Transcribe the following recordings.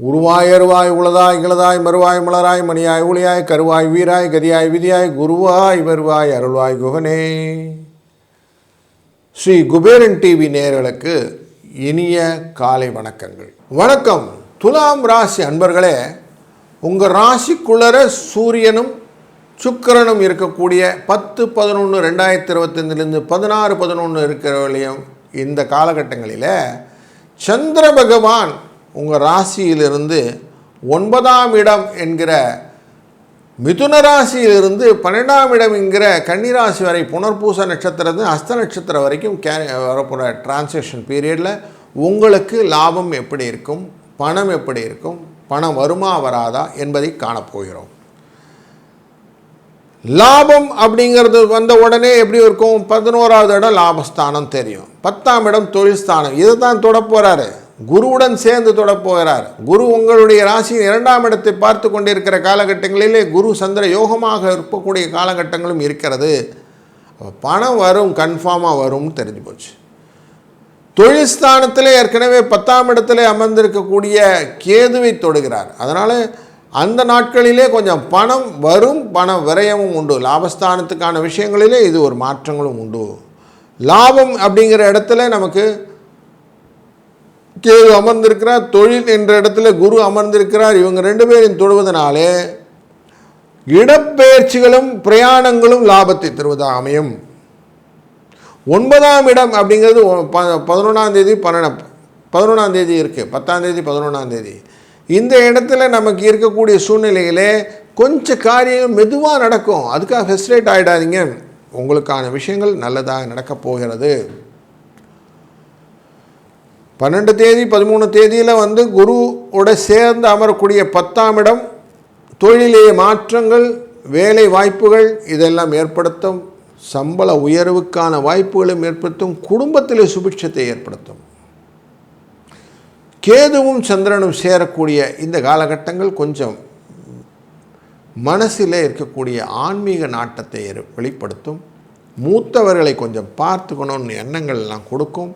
உருவாய் அருவாய் உளதாய் இளதாய் மறுவாய் மலராய் மணியாய் ஒளியாய் கருவாய் வீராய் கதியாய் விதியாய் குருவாய் வருவாய் அருள்வாய் குகனே. ஸ்ரீ குபேரன் டிவி நேர்களுக்கு இனிய காலை வணக்கங்கள். வணக்கம். துலாம் ராசி அன்பர்களே உங்கள் ராசிக்குள்ளர சூரியனும் சுக்கரனும் இருக்கக்கூடிய பத்து பதினொன்று ரெண்டாயிரத்தி இருபத்தஞ்சிலேருந்து பதினாறு பதினொன்று இருக்கிறவர்களையும் இந்த காலகட்டங்களில் சந்திர பகவான் உங்கள் ராசியிலிருந்து ஒன்பதாம் இடம் என்கிற மிதுன ராசியிலிருந்து பன்னெண்டாம் இடம் என்கிற கன்னிராசி வரை புனர்பூச நட்சத்திரத்து அஸ்த நட்சத்திரம் வரைக்கும் கே வரப்போகிற டிரான்சேக்ஷன் பீரியடில் உங்களுக்கு லாபம் எப்படி இருக்கும்? பணம் எப்படி இருக்கும்? பணம் வருமா வராதா? என்பதை காணப்போகிறோம். லாபம் அப்படிங்கிறது வந்த உடனே எப்படி இருக்கும்? பதினோராவது இடம் லாபஸ்தானம் தெரியும். பத்தாம் இடம் தொழில் ஸ்தானம் இதை தான் தொட போகிறாரு குருவுடன் சேர்ந்து தொட போகிறார். குரு உங்களுடைய ராசியின் இரண்டாம் இடத்தை பார்த்து கொண்டிருக்கிற காலகட்டங்களிலே குரு சந்திர யோகமாக இருக்கக்கூடிய காலகட்டங்களும் இருக்கிறது. பணம் வரும் கன்ஃபார்மாக வரும்னு தெரிஞ்சு போச்சு. தொழில் ஏற்கனவே பத்தாம் இடத்துல அமர்ந்திருக்கக்கூடிய கேதுவை தொடுகிறார். அதனால் அந்த நாட்களிலே கொஞ்சம் பணம் வரும் பண விரயமும் உண்டு. லாபஸ்தானத்துக்கான விஷயங்களிலே இது ஒரு மாற்றங்களும் உண்டு. லாபம் அப்படிங்கிற இடத்துல நமக்கு கேது அமர்ந்திருக்கிறார் தொழில் என்ற இடத்துல குரு அமர்ந்திருக்கிறார் இவங்க ரெண்டு பேரையும் தொடுவதனாலே இடப்பெயர்ச்சிகளும் பிரயாணங்களும் லாபத்தை தருவதாக அமையும். ஒன்பதாம் இடம் அப்படிங்கிறது பதினொன்றாம் தேதி பன்னெண்டு பதினொன்றாம் தேதி இருக்குது பத்தாம் தேதி பதினொன்றாம் தேதி. இந்த இடத்துல நமக்கு இருக்கக்கூடிய சூழ்நிலையிலே கொஞ்சம் காரியம் மெதுவாக நடக்கும். அதுக்காக ஃபெஸ்ட்ரேட் ஆகிடாதீங்க உங்களுக்கான விஷயங்கள் நல்லதாக நடக்கப் போகிறது. பன்னெண்டு தேதி பதிமூணு தேதியில் வந்து குருவோட சேர்ந்து அமரக்கூடிய பத்தாம் இடம் தொழிலே மாற்றங்கள் வேலை வாய்ப்புகள் இதெல்லாம் ஏற்படுத்தும். சம்பள உயர்வுக்கான வாய்ப்புகளும் ஏற்படுத்தும். குடும்பத்திலே சுபிட்சத்தை ஏற்படுத்தும். கேதுவும் சந்திரனும் சேரக்கூடிய இந்த காலகட்டங்கள் கொஞ்சம் மனசில் இருக்கக்கூடிய ஆன்மீக நாட்டத்தை வெளிப்படுத்தும். மூத்தவர்களை கொஞ்சம் பார்த்துக்கணும்னு எண்ணங்கள் எல்லாம் கொடுக்கும்.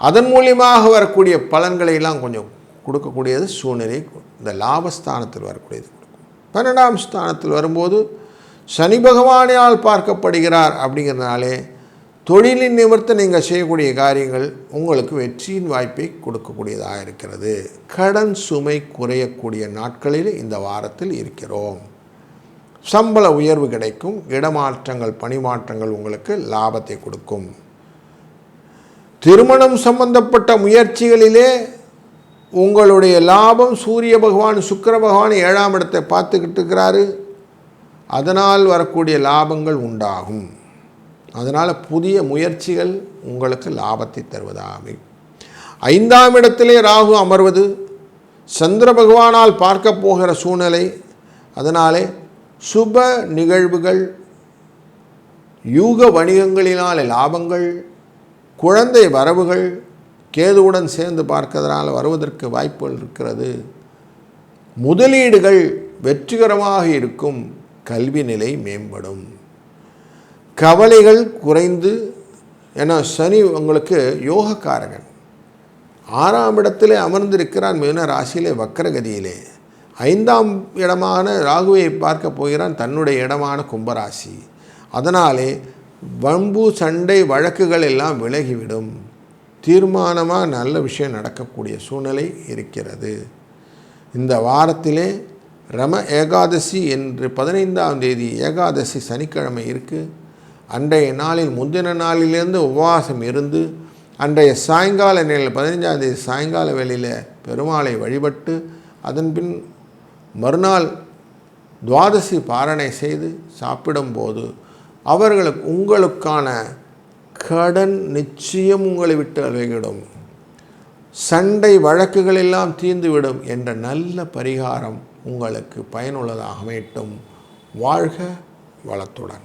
அதன் மூலியமாக வரக்கூடிய பலன்களை எல்லாம் கொஞ்சம் கொடுக்கக்கூடியது சூழ்நிலை. இந்த லாபஸ்தானத்தில் வரக்கூடியது கொடுக்கும். பன்னெண்டாம் ஸ்தானத்தில் வரும்போது சனி பகவானால் பார்க்கப்படுகிறார் அப்படிங்கிறதுனாலே தொழிலின் நிமிர்த்த நீங்கள் செய்யக்கூடிய காரியங்கள் உங்களுக்கு வெற்றியின் வாய்ப்பை கொடுக்கக்கூடியதாக இருக்கிறது. கடன் சுமை குறையக்கூடிய நாட்களில் இந்த வாரத்தில் இருக்கிறோம். சம்பள உயர்வு கிடைக்கும். இடமாற்றங்கள் பணிமாற்றங்கள் உங்களுக்கு லாபத்தை கொடுக்கும். திருமணம் சம்பந்தப்பட்ட முயற்சிகளிலே உங்களுடைய லாபம் சூரிய பகவான் சுக்கிர பகவான் ஏழாம் இடத்தை பார்த்துக்கிட்டு இருக்கிறாரு. அதனால் வரக்கூடிய லாபங்கள் உண்டாகும். அதனால் புதிய முயற்சிகள் உங்களுக்கு லாபத்தை தருவதாக அமையும் ஐந்தாம் இடத்திலே ராகு அமர்வது சந்திர பகவானால் பார்க்க போகிற சூழ்நிலை அதனாலே சுப நிகழ்வுகள் யூக வணிகங்களினாலே லாபங்கள் குழந்தை வரவுகள் கேதுவுடன் சேர்ந்து பார்க்கறதுனால வருவதற்கு வாய்ப்புகள் இருக்கிறது. முதலீடுகள் வெற்றிகரமாக இருக்கும் கல்வி நிலை மேம்படும். கவலைகள் குறைந்து ஏன்னா சனி உங்களுக்கு யோகக்காரகன். ஆறாம் இடத்திலே அமர்ந்திருக்கிறான் மீன ராசியிலே வக்கரகதியிலே. ஐந்தாம் இடமான ராகுவை பார்க்க போகிறான் தன்னுடைய இடமான கும்பராசி. அதனாலே வம்பு சண்டை வழக்குகள் எல்லாம் விலகிவிடும். தீர்மானமாக நல்ல விஷயம் நடக்கக்கூடிய சூழ்நிலை இருக்கிறது. இந்த வாரத்திலே ரம ஏகாதசி என்று பதினைந்தாம் தேதி ஏகாதசி சனிக்கிழமை இருக்குது அன்றைய நாளில் முந்தின நாளிலிருந்து உபவாசம் இருந்து அன்றைய சாயங்கால நிலையில் பதினைஞ்சாம் தேதி சாயங்கால வேளையில் பெருமாளை வழிபட்டு அதன்பின் மறுநாள் துவாதசி பாரணை செய்து சாப்பிடும்போது அவர்களுக்கு உங்களுக்கான கடன் நிச்சயம் உங்களை விட்டு அலைகிடும். சண்டை வழக்குகள் எல்லாம் தீர்ந்துவிடும் என்ற நல்ல பரிகாரம் உங்களுக்கு பயனுள்ளதாக அமையட்டும். வாழ்க வளத்துடன்.